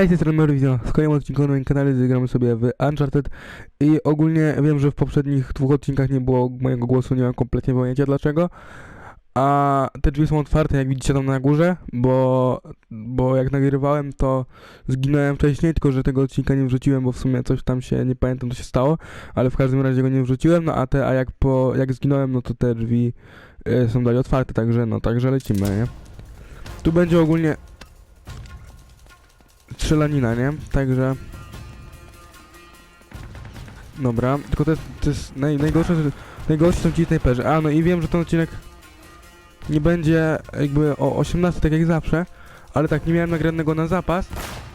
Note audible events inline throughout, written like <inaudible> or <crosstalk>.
Hej, z tej strony Merwizio. W kolejnym odcinku na moim kanale zagramy sobie w Uncharted i ogólnie wiem, że w poprzednich dwóch odcinkach nie było mojego głosu, nie mam kompletnie pojęcia dlaczego. A te drzwi są otwarte, jak widzicie tam na górze, bo, bo jak nagrywałem, to zginąłem wcześniej, tylko że tego odcinka nie wrzuciłem, bo w sumie coś tam się, nie pamiętam co się stało, ale w każdym razie go nie wrzuciłem, no a te, a jak po, jak zginąłem, no to te drzwi y, są dalej otwarte, także no, także lecimy, nie? Tu będzie ogólnie strzelanina, nie? Także... Dobra, tylko to jest, to jest naj, najgorsze, najgorsi są ci snajperzy. A, no i wiem, że ten odcinek nie będzie jakby o 18, tak jak zawsze, ale tak, nie miałem nagranego na zapas,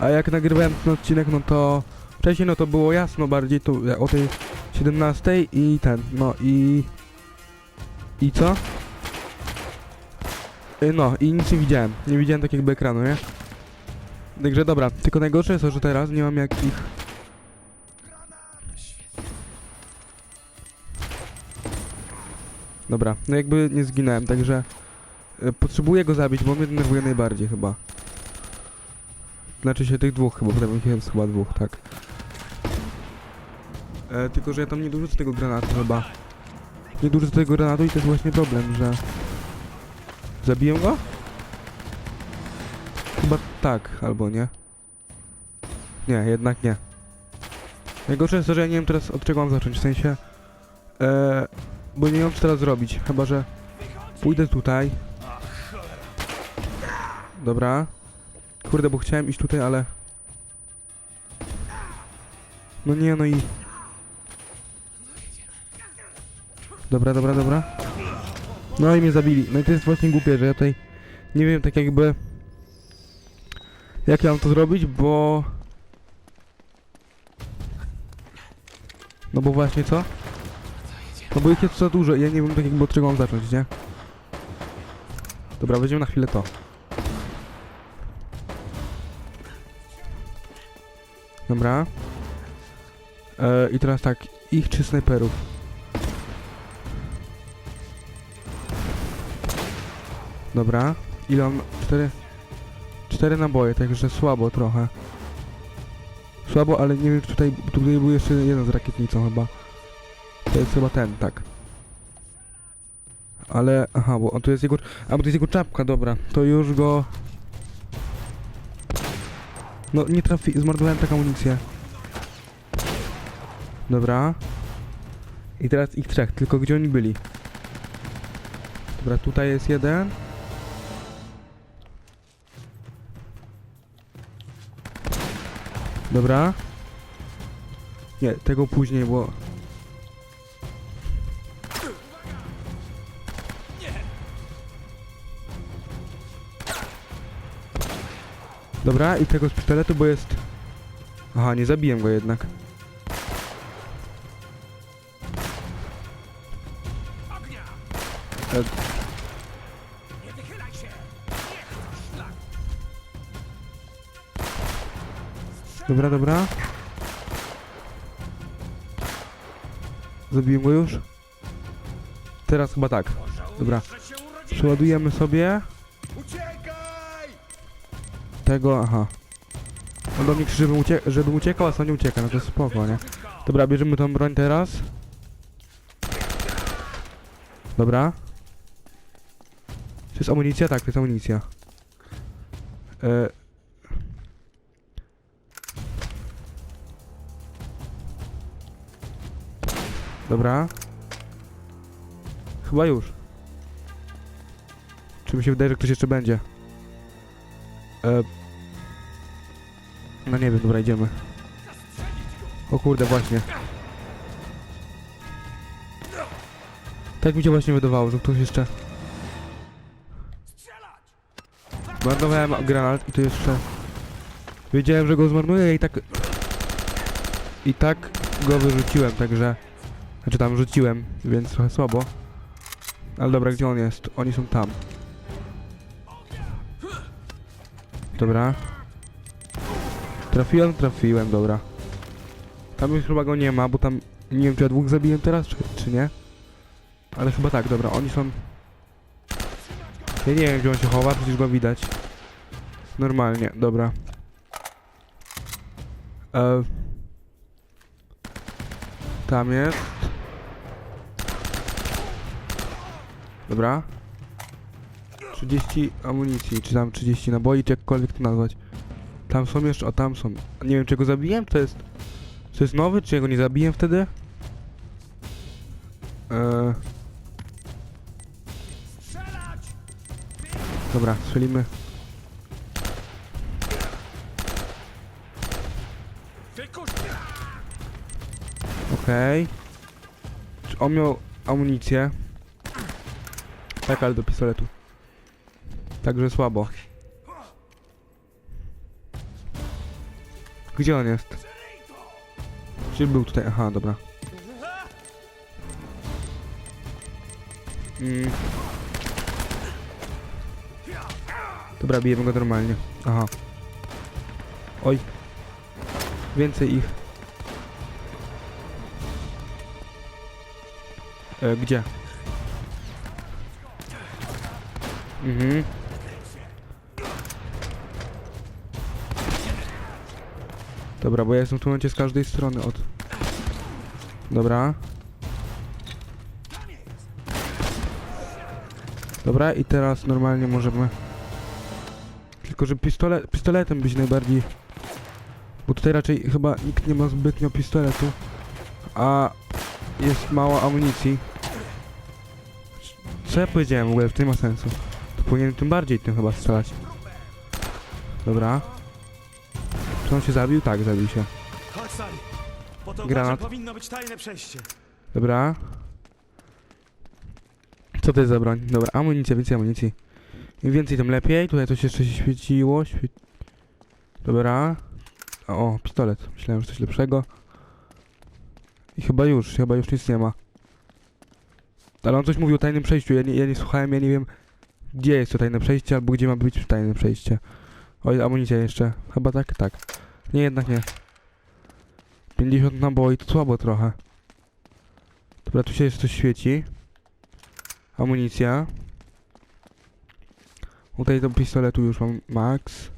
a jak nagrywałem ten odcinek, no to wcześniej no to było jasno bardziej, tu o tej 17 i ten, no i... I co? Y, No, i nic nie widziałem, nie widziałem tak jakby ekranu, nie? Także dobra, tylko najgorsze jest to, że teraz nie mam jak ich... Dobra, no jakby nie zginąłem, także... e, Potrzebuję go zabić, bo mnie denerwuje najbardziej chyba. Znaczy się tych dwóch chyba, się, jest chyba dwóch, tak. E, tylko, że ja tam nie dorzucę tego granatu chyba. Nie dorzucę tego granatu i to jest właśnie problem, że... Zabiję go? Chyba tak, albo nie. Nie, jednak nie. Najgorsze jest to, że ja nie wiem teraz od czego mam zacząć, w sensie... E, bo nie wiem co teraz zrobić, chyba że... Pójdę tutaj. Dobra. Kurde, bo chciałem iść tutaj, ale... No nie, no i... Dobra, dobra, dobra. No i mnie zabili. No i to jest właśnie głupie, że ja tutaj... Nie wiem, tak jakby... Jak ja mam to zrobić, bo... No bo właśnie co? No bo ich jest za dużo i ja nie wiem tak jakby od czego mam zacząć, nie? Dobra, weźmiemy na chwilę to. Dobra. E, I teraz tak, ich czy snajperów? Dobra. Ile on? Cztery? Cztery naboje, także słabo trochę. Słabo, ale nie wiem, czy tutaj, tutaj był jeszcze jeden z rakietnicą chyba. To jest chyba ten, tak. Ale, aha, bo tu jest jego, a bo to jest jego czapka, dobra. To już go... No, nie trafi, zmarnowałem taką amunicję. Dobra. I teraz ich trzech, tylko gdzie oni byli? Dobra, tutaj jest jeden. Dobra. Nie, tego później, bo... Dobra, i tego z pistoletu, bo jest... Aha, nie zabiłem go jednak. E... Dobra, dobra. Zabiłem go już? Teraz chyba tak. Dobra. Przeładujemy sobie Uciekaj! tego, aha. On do mnie krzyczy, żebym, ucie żebym uciekał, a sam nie ucieka, no to spoko, nie? Dobra, bierzemy tą broń teraz. Dobra. To jest amunicja? Tak, to jest amunicja. E... Dobra. Chyba już. Czy mi się wydaje, że ktoś jeszcze będzie? E... No nie wiem, dobra, idziemy. O kurde, właśnie. Tak mi się właśnie wydawało, że ktoś jeszcze... Zmarnowałem granat i tu jeszcze... Wiedziałem, że go zmarnuję i tak... I tak go wyrzuciłem, także... Znaczy tam rzuciłem, więc trochę słabo. Ale dobra, gdzie on jest? Oni są tam. Dobra. Trafiłem, trafiłem, dobra. Tam już chyba go nie ma, bo tam... Nie wiem, czy ja dwóch zabiłem teraz, czy, czy nie. Ale chyba tak, dobra, oni są... Ja nie wiem, gdzie on się chowa, przecież go widać. Normalnie, dobra. E, tam jest. Dobra. 30 amunicji, czy tam 30 naboi, czy jakkolwiek to nazwać. Tam są jeszcze, o tam są. Nie wiem, czy go zabiłem, to jest... To jest nowy, czy go nie zabiłem wtedy? Eee, dobra, strzelimy. Okej. Czy on miał amunicję? Tak, ale do pistoletu. Także słabo. Gdzie on jest? Czy był tutaj? Aha, dobra. Mm. Dobra, bijemy go normalnie. Aha. Oj. Więcej ich. E, gdzie? Mhm. Dobra, bo ja jestem w tym momencie z każdej strony od... Dobra. Dobra, i teraz normalnie możemy... Tylko, że pistolet, pistoletem być najbardziej... Bo tutaj raczej chyba nikt nie ma zbytnio pistoletu. A jest mało amunicji. Co ja powiedziałem w ogóle? W tym ma sensu. Powinienem tym bardziej tym chyba strzelać. Dobra. Czy on się zabił? Tak, zabił się. Chodź, Sali. Po to Granat. powinno być tajne przejście. Dobra. Co to jest za broń? Dobra, amunicja, więcej amunicji. Im więcej, tym lepiej. Tutaj coś jeszcze się świeciło. Świe... Dobra. O, pistolet. Myślałem, że coś lepszego. I chyba już, chyba już nic nie ma. Ale on coś mówił o tajnym przejściu. Ja nie, ja nie słuchałem, ja nie wiem, gdzie jest to tajne przejście, albo gdzie ma być tajne przejście. Oj, amunicja jeszcze. Chyba tak, tak. Nie, jednak nie. 50 naboi, to słabo trochę. Dobra, tu się jeszcze coś świeci. Amunicja. Tutaj do pistoletu już mam max.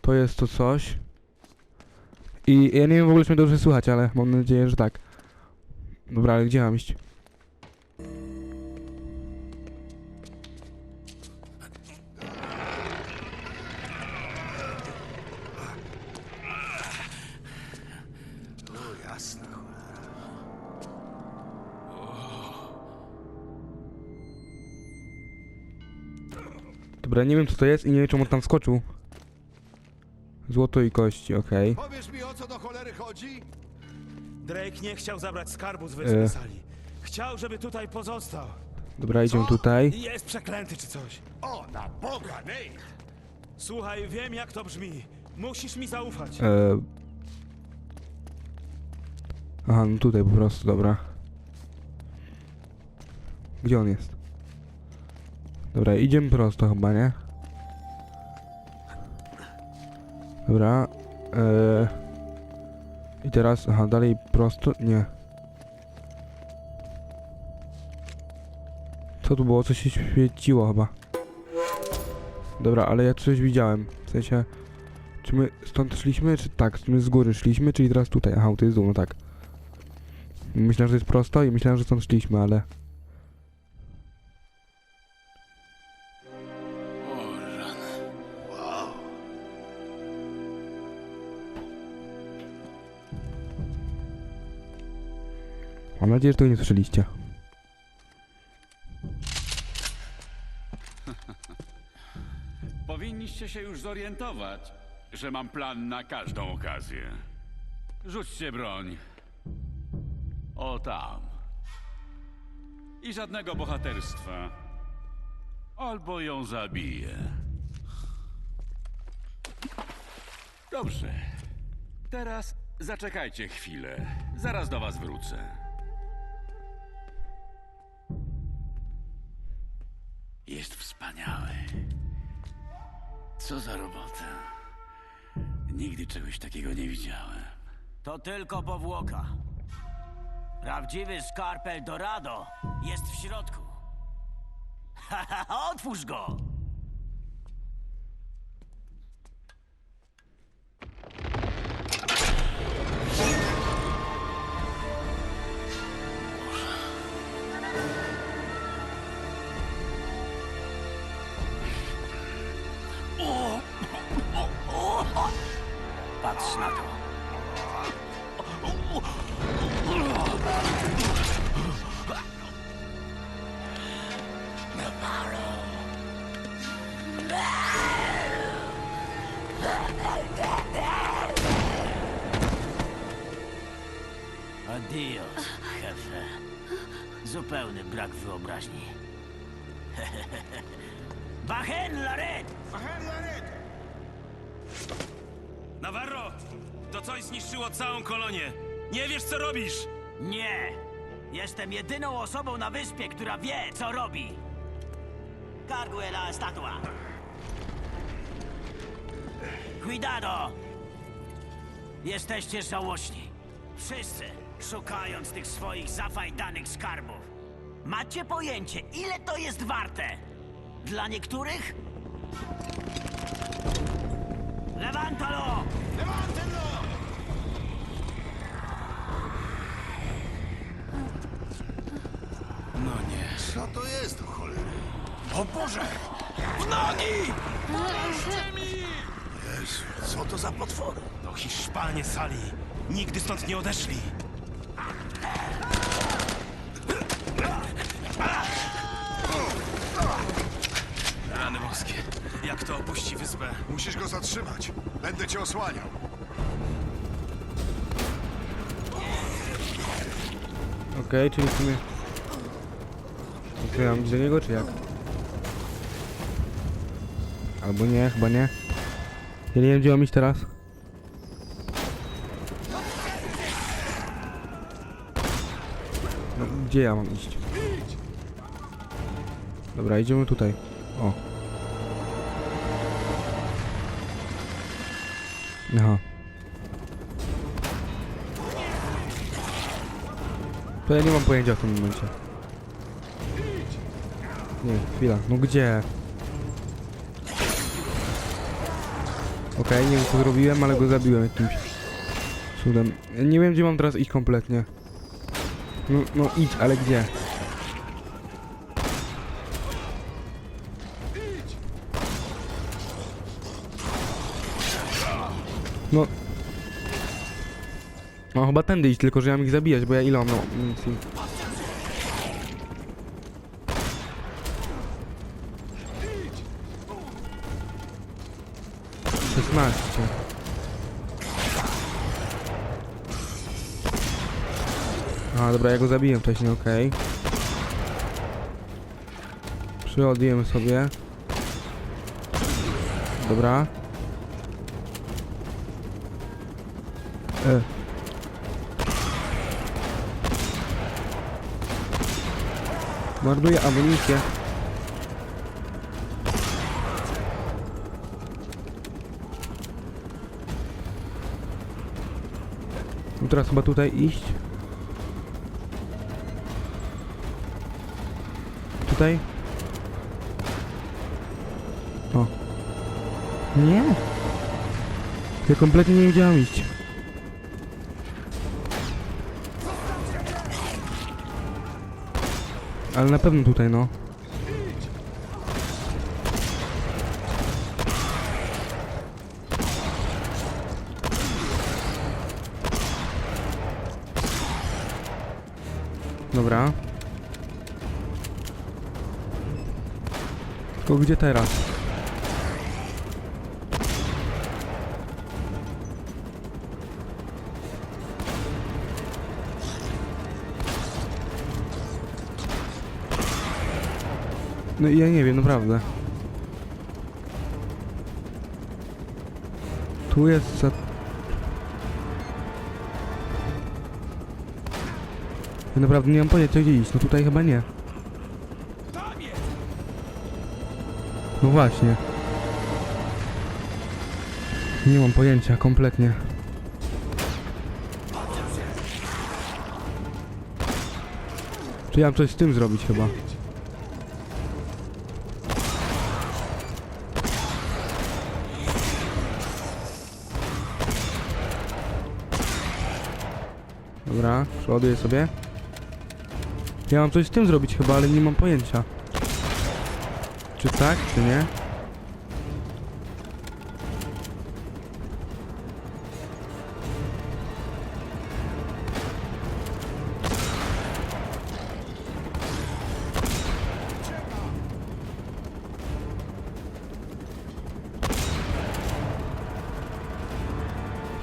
To jest to coś. I ja nie wiem w ogóle, czy mnie dobrze słychać, ale mam nadzieję, że tak. Dobra, ale gdzie mam iść? Dobra, nie wiem co to jest i nie wiem czemu on tam skoczył. Złoto i kości, okej. Powiesz mi, o co do cholery chodzi? Drake nie chciał zabrać skarbu z wyspy E. Sali. Chciał, żeby tutaj pozostał. Dobra, idziemy Co? tutaj. Jest przeklęty czy coś. O, na Boga, Nate! Słuchaj, wiem jak to brzmi. Musisz mi zaufać. E... Aha, no tutaj po prostu, dobra. Gdzie on jest? Dobra, idziemy prosto chyba, nie? Dobra. E... I teraz, aha, dalej prosto? Nie. Co tu było? Coś się świeciło chyba. Dobra, ale ja coś widziałem. W sensie... Czy my stąd szliśmy, czy tak? My z góry szliśmy, czyli teraz tutaj? Aha, to jest dół, no tak. Myślałem, że jest prosto i myślałem, że stąd szliśmy, ale... nadzieję, że tego nie słyszeliście. <laughs> Powinniście się już zorientować, że mam plan na każdą okazję. Rzućcie broń. O tam. I żadnego bohaterstwa. Albo ją zabiję. Dobrze. Teraz zaczekajcie chwilę. Zaraz do was wrócę. Co za robota. Nigdy czegoś takiego nie widziałem. To tylko powłoka. Prawdziwy skarb Eldorado jest w środku. Haha, <laughs> otwórz go! Zupełny brak wyobraźni. <laughs> Bachen, Laret! Navarro! To coś zniszczyło całą kolonię. Nie wiesz, co robisz! Nie! Jestem jedyną osobą na wyspie, która wie, co robi. Cargue la estatua. Cuidado! Jesteście żałośni. Wszyscy, szukając tych swoich zafajdanych skarbów. Macie pojęcie, ile to jest warte? Dla niektórych? Levantalo! No nie. Co to jest do cholery? O Boże! W nogi! Jezu, co to za potwory? To Hiszpanie sali. Nigdy stąd nie odeszli. Musisz go zatrzymać. Będę cię osłaniał. Okej, czyli w sumie... Mam iść do niego, czy jak? Albo nie, chyba nie. Ja nie wiem, gdzie mam iść teraz. No, gdzie ja mam iść? Dobra, idziemy tutaj. O. Aha. To ja nie mam pojęcia w tym momencie. Nie, chwila. No gdzie? Okej, nie wiem co zrobiłem, ale go zabiłem jakimś cudem. Nie wiem gdzie mam teraz iść kompletnie. No, no idź, ale gdzie? No. No chyba tędy iść, tylko że ja mam ich zabijać, bo ja ile mam? No, nic, nic. Szesnaście. A, dobra, ja go zabiłem wcześniej, okej. Przyodjemy sobie. Dobra. E. Marnuję amunicję. No teraz chyba tutaj iść. Tutaj? O. Nie. Ja kompletnie nie wiedziałem iść. Ale na pewno tutaj, no. Dobra. Tylko gdzie teraz? No ja nie wiem, naprawdę. Tu jest za... Ja naprawdę nie mam pojęcia gdzie iść, no tutaj chyba nie. No właśnie. Nie mam pojęcia, kompletnie. Czy ja mam coś z tym zrobić chyba? Dobra, przeładuję sobie. Ja mam coś z tym zrobić chyba, ale nie mam pojęcia. Czy tak, czy nie?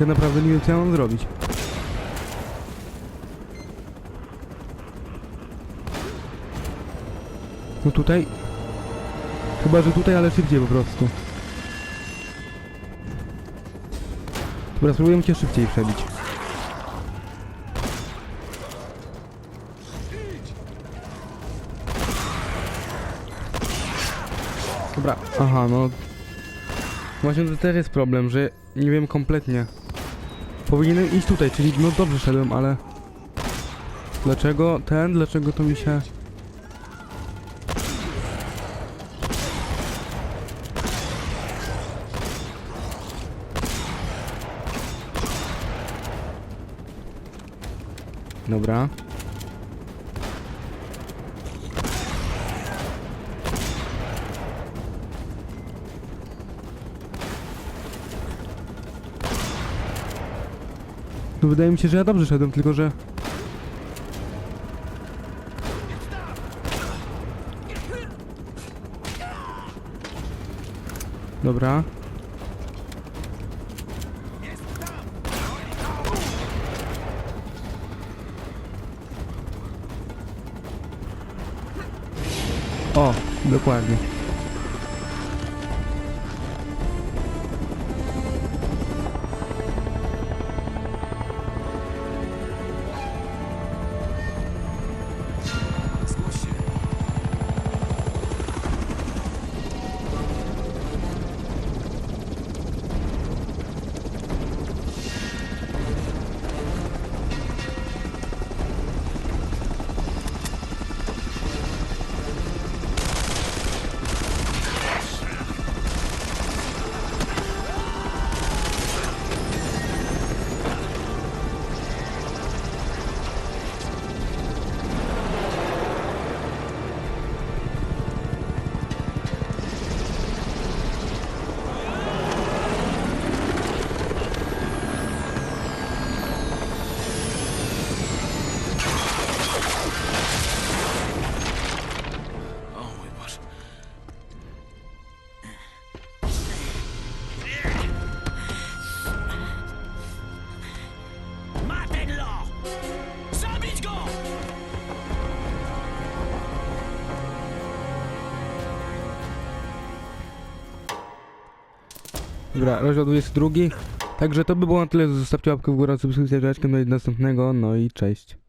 Ja naprawdę nie wiem, co ja mam zrobić. No tutaj... Chyba, że tutaj, ale szybciej po prostu. Dobra, spróbujemy cię szybciej przebić. Dobra, aha, no... Właśnie to też jest problem, że nie wiem kompletnie. Powinienem iść tutaj, czyli no dobrze szedłem, ale... Dlaczego ten? Dlaczego to mi się... Dobra. No wydaje mi się, że ja dobrze szedłem, tylko że... Dobra. O, dokładnie. Dobra, rozdział 22. Także to by było na tyle. Zostawcie łapkę w górę, subskrypcję, do następnego. No i cześć.